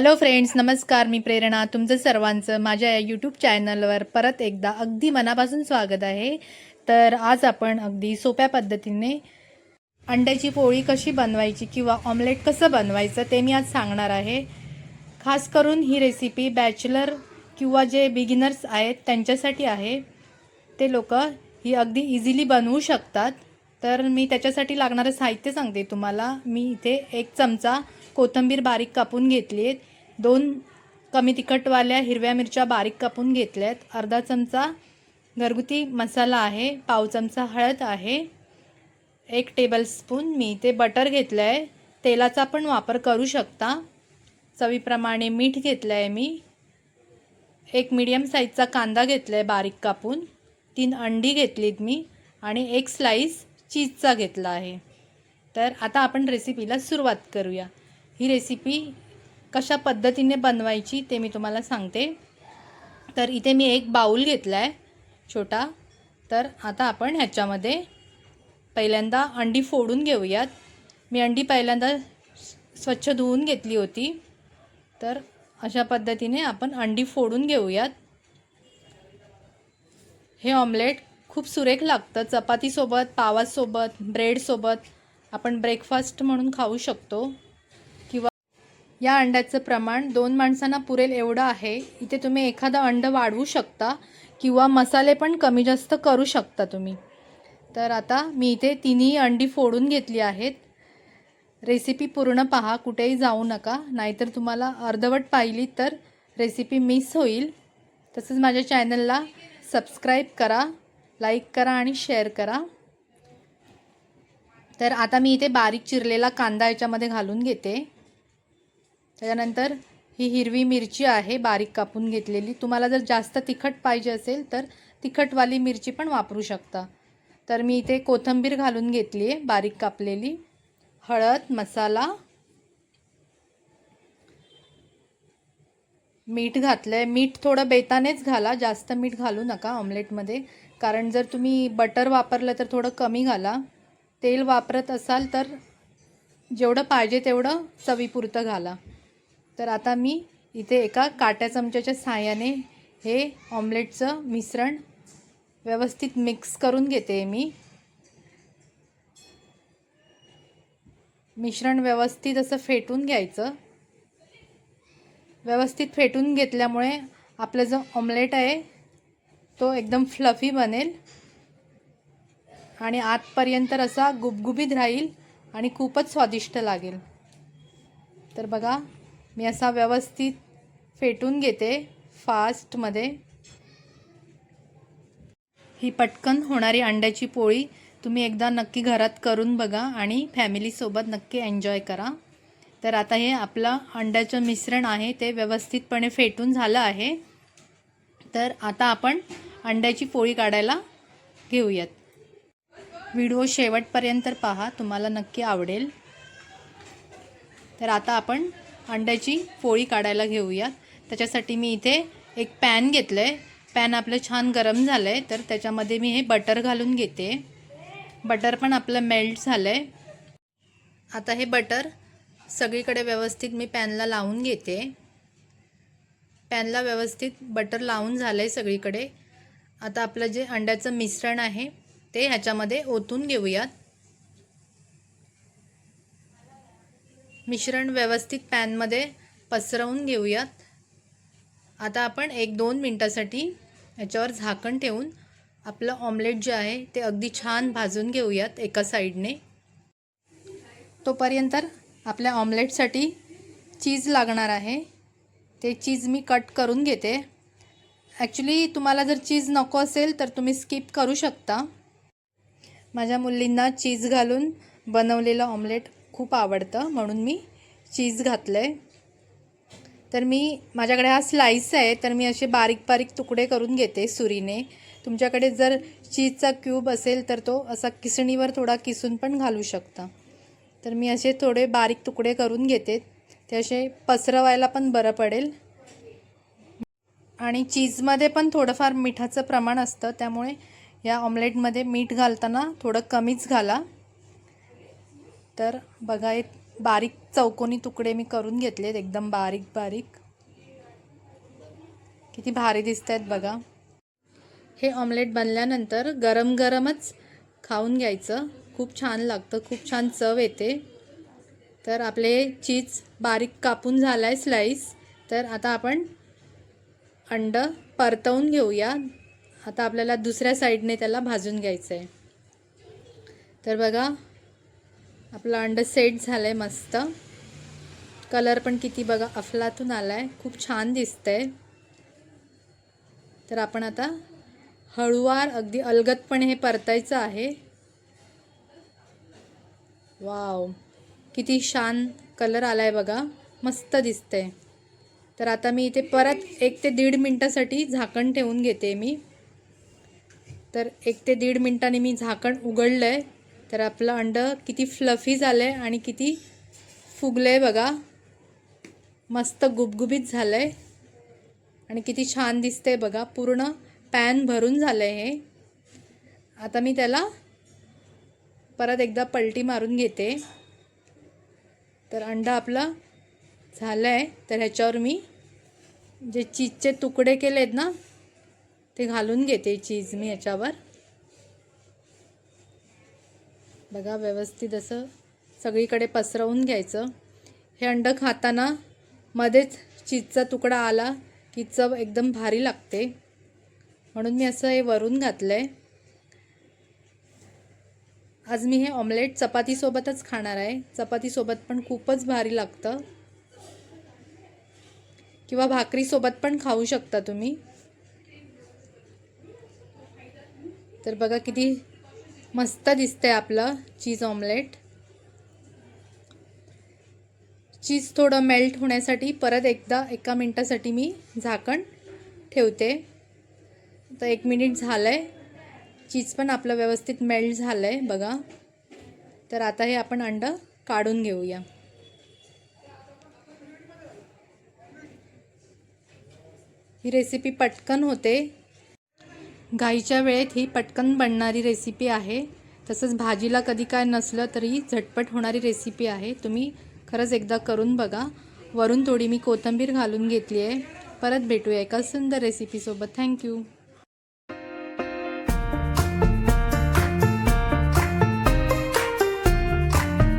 Hello friends नमस्कार मी प्रेरणा. तुमचं सर्वांचं माझ्या या यूट्यूब चॅनलवर परत एकदा अगदी मनापासून स्वागत आहे. तर आज आपण अगदी सोप्या पद्धतीने अंड्याची पोळी कशी बनवायची किंवा ऑमलेट कसं बनवायचं ते मी आज सांगणार आहे. खास करून ही रेसिपी बॅचलर किंवा जे बिगिनर्स आहेत त्यांच्यासाठी आहे. ते लोक ही अगदी इझिली बनवू शकतात. तर मी त्याच्यासाठी लागणारं साहित्य सांगते तुम्हाला. मी इथे एक चमचा कोथिंबीर बारीक कापून घेतली आहे. दोन कमी तिखटवाल्या हिरव्या मिरच्या बारीक कापून घेतल्या आहेत अर्धा चमचा घरगुती मसाला आहे पाव चमचा हळद आहे एक टेबलस्पून मी ते बटर घेतलं आहे तेलाचा पण वापर करू शकता. चवीप्रमाणे मीठ घेतलं आहे मी. एक मीडियम साईजचा कांदा घेतला आहे बारीक कापून. तीन अंडी घेतलीत मी आणि एक स्लाईस चीजचा घेतला आहे. तर आता आपण रेसिपीला सुरुवात करूया. ही रेसिपी कशा पद्धतीने बनवायची ते मी तुम्हाला सांगते. तर इथे मी एक बाऊल घेतला आहे छोटा. तर आता आपण ह्याच्यामध्ये पहिल्यांदा अंडी फोडून घेऊयात. मी अंडी पहिल्यांदा स्वच्छ धुवून घेतली होती. तर अशा पद्धतीने आपण अंडी फोडून घेऊयात. हे ऑमलेट खूप सुरेख लागतं. चपातीसोबत पावासोबत ब्रेडसोबत आपण ब्रेकफास्ट म्हणून खाऊ शकतो. या अंड्याचं प्रमाण दोन माणसांना पुरेल एवढं आहे. इथे तुम्ही एखादं अंड वाढवू शकता किंवा मसाले पण कमी जास्त करू शकता तुम्ही. तर आता मी इथे तिन्ही अंडी फोडून घेतली आहेत. रेसिपी पूर्ण पहा कुठेही जाऊ नका. नाहीतर तुम्हाला अर्धवट पाहिली तर रेसिपी मिस होईल. तसंच माझ्या चॅनलला सबस्क्राईब करा लाईक करा आणि शेअर करा. तर आता मी इथे बारीक चिरलेला कांदा याच्यामध्ये घालून घेते. त्याच्यानंतर ही हिरवी मिरची आहे बारीक कापून घेतलेली. तुम्हाला जर जास्त तिखट पाहिजे असेल तर तिखटवाली मिरची पण वापरू शकता. तर मी इथे कोथिंबीर घालून घेतली आहे बारीक कापलेली. हळद मसाला. मीठ घातलं आहे मीठ थोडं बेतानेच घाला. जास्त मीठ घालू नका ऑमलेटमध्ये कारण जर तुम्ही बटर वापरलं तर थोडं कमी घाला. तेल वापरत असाल तर जेवढं पाहिजे तेवढं चवीपुरतं घाला. तर आता मी इथे एका काट्या चमच्याच्या साहाय्याने हे ऑमलेटचं मिश्रण व्यवस्थित मिक्स करून घेते मी. मिश्रण व्यवस्थित असं फेटून घ्यायचं. व्यवस्थित फेटून घेतल्यामुळे आपलं जो ऑमलेट आहे तो एकदम फ्लफी बनेल. आणि आतपर्यंत असा गुबगुबीत राहील आणि खूपच स्वादिष्ट लागेल. तर बघा मी असा व्यवस्थित फेटून घेते फास्टमध्ये. ही पटकन होणारी अंड्याची पोळी तुम्ही एकदा नक्की घरात करून बघा आणि फॅमिलीसोबत नक्की एन्जॉय करा. तर आता हे आपलं अंड्याचं मिश्रण आहे ते व्यवस्थितपणे फेटून झालं आहे. तर आता आपण अंड्याची पोळी काढायला घेऊयात. व्हिडिओ शेवटपर्यंत पहा तुम्हाला नक्की आवडेल. तर आता आपण अंड्याची पोळी काढायला घेऊयात त्याच्यासाठी मी इथे एक पॅन घेतलं आहे पॅन आपलं छान गरम झालं आहे तर त्याच्यामध्ये मी हे बटर घालून घेते. बटर पण आपलं मेल्ट झालं आहे आता हे बटर सगळीकडे व्यवस्थित मी पॅनला लावून घेते. पॅनला व्यवस्थित बटर लावून झालं आहे सगळीकडे. आता आपलं जे अंड्याचं मिश्रण आहे ते ह्याच्यामध्ये ओतून घेऊयात. मिश्रण व्यवस्थित पॅनमध्ये पसरवून घेऊयात. आता आपण एक दोन मिनटासाठी याच्यावर झाकण ठेवून आपलं ऑमलेट जे आहे ते अगदी छान भाजून घेऊयात एका साईडने तोपर्यंत आपल्या ऑमलेटसाठी चीज लागणार आहे. ते चीज मी कट करून घेते. ॲक्च्युली तुम्हाला जर चीज नको असेल तर तुम्ही स्किप करू शकता. माझ्या मुलींना चीज घालून बनवलेलं ऑमलेट खूप आवडतं म्हणून मी चीज घातलं आहे तर मी माझ्याकडे हा स्लाईस आहे तर मी असे बारीक बारीक तुकडे करून घेते सुरीने. तुमच्याकडे जर चीजचा क्यूब असेल तर तो असा किसणीवर थोडा किसून पण घालू शकता. तर मी असे थोडे बारीक तुकडे करून घेते. ते असे पसरवायला पण बरं पडेल. आणि चीजमध्ये पण थोडंफार मिठाचं प्रमाण असतं त्यामुळे या ऑमलेटमध्ये मीठ घालताना थोडं कमीच घाला. तर बघा एक बारीक चौकोनी तुकडे मी करून घेतलेत एकदम बारीक बारीक. किती भारी दिसत आहेत बघा. हे ऑमलेट बनल्यानंतर गरम गरमच खाऊन घ्यायचं. खूप छान लागतं खूप छान चव येते. तर आपले चीज बारीक कापून झाला आहे स्लाईस तर आता आपण अंड परतवून घेऊया. आता आपल्याला दुसऱ्या साईडने त्याला भाजून घ्यायचं आहे तर बघा आपलं अंडं सेट झालं आहे मस्त. कलर पण किती बघा अफलातून आला आहे खूप छान दिसतंय. तर आपण आता हळुवार अगदी अलगदपणे हे परतायचं आहे. वाव किती छान कलर आला आहे बघा. मस्त दिसतंय. तर आता मी इथे परत एक ते दीड मिनटासाठी झाकण ठेवून घेते मी. तर एक ते दीड मिनटाने मी झाकण उघडलं आहे तर आपलं अंडं किती फ्लफी झालं आहे आणि किती फुगलं आहे बघा. मस्त गुबगुबीत झालं आहे आणि किती छान दिसतंय बघा. पूर्ण पॅन भरून झालं आहे हे. आता मी त्याला परत एकदा पलटी मारून घेते. तर अंडा आपलं झालं आहे तर ह्याच्यावर मी जे चीजचे तुकडे केले आहेत ना ते घालून घेते चीज मी ह्याच्यावर. बघा व्यवस्थित असं सगळीकडे पसरवून घ्यायचं. हे अंडं खाताना मध्येच चीजचा तुकडा आला की चव एकदम भारी लागते. म्हणून मी असं हे वरून घातलं आहे आज मी हे ऑमलेट चपातीसोबतच खाणार आहे. चपातीसोबत पण खूपच भारी लागतं. किंवा भाकरीसोबत पण खाऊ शकता तुम्ही. तर बघा किती मस्त दिसतंय आपलं चीज ऑमलेट. चीज थोडं मेल्ट होण्यासाठी परत एकदा एका मिनटासाठी मी झाकण ठेवते. तर एक मिनिट झालं आहे चीज पण आपलं व्यवस्थित मेल्ट झालं आहे बघा. तर आता हे आपण अंडं काढून घेऊया. ही रेसिपी पटकन होते. गाईच्या वेळेत ही पटकन बनणारी रेसिपी आहे. तसंच भाजीला कधी काय नसलं तरी झटपट होणारी रेसिपी आहे. तुम्ही खरंच एकदा करून बघा. वरून थोडी मी कोथिंबीर घालून घेतली आहे. परत भेटूया एका सुंदर रेसिपीसोबत थँक्यू